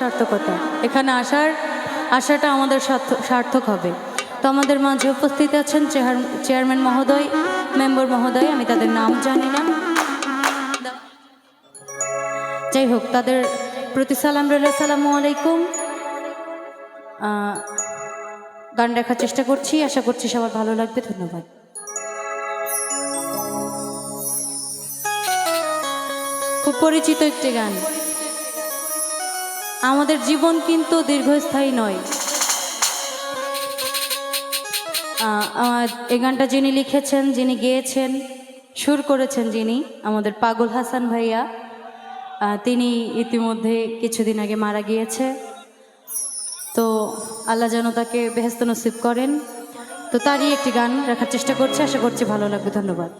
সার্থকতা। এখানে আসার আসাটা আমাদের সার্থক হবে। তো আমাদের মাঝে উপস্থিত আছেন চেয়ারম্যান মহোদয়, মেম্বার মহোদয়, আমি তাদের নাম জানি না। যাই হোক, তাদের প্রতি সালাম রইল। সালামু আলাইকুম। গান দেখার চেষ্টা করছি। আশা করছি সবার ভালো লাগবে। ধন্যবাদ। খুব পরিচিত একটি গান। আমাদের জীবন কিন্তু দীর্ঘস্থায়ী নয়। আমার এই গানটা যিনি লিখেছেন, যিনি গেয়েছেন, সুর করেছেন যিনি, আমাদের পাগল হাসান ভাইয়া তিনি ইতিমধ্যে কিছুদিন আগে মারা গিয়েছে। তো আল্লাহ যেন তাকে বেহেস্ত নসিব করেন। তো তারই একটি গান রাখার চেষ্টা করছি, আশা করছি ভালো লাগবে। ধন্যবাদ।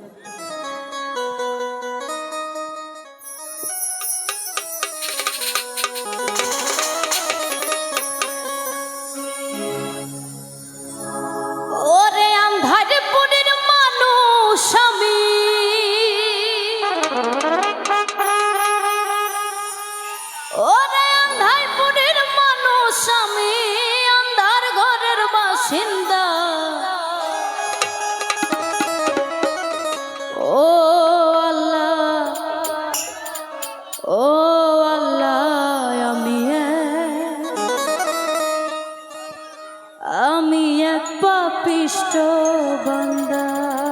বান্দা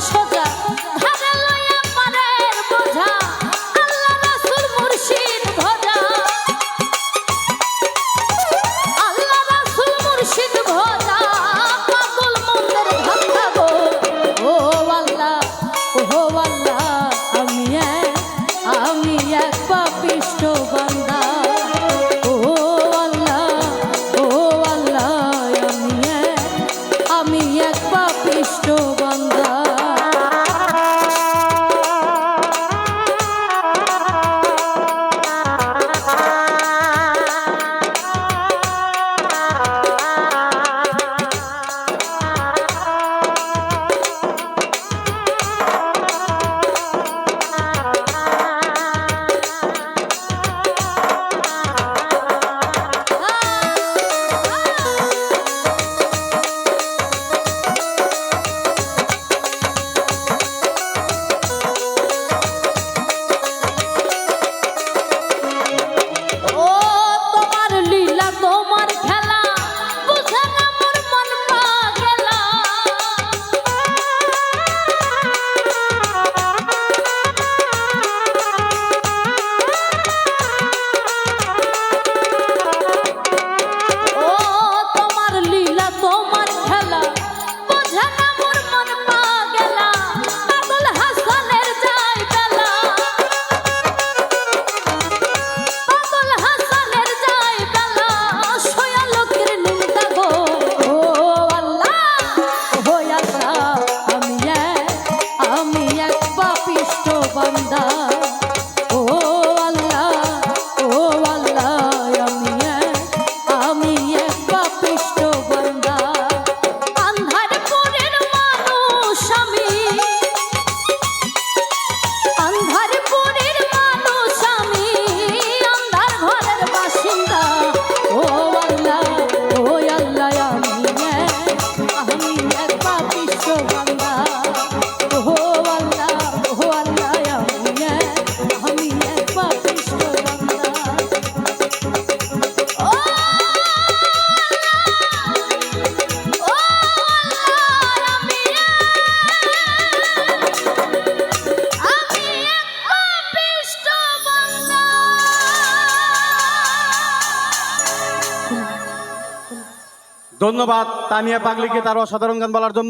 সত্য ধন্যবাদ তানিয়া পাগলিকে তার অসাধারণ গান বলার জন্য।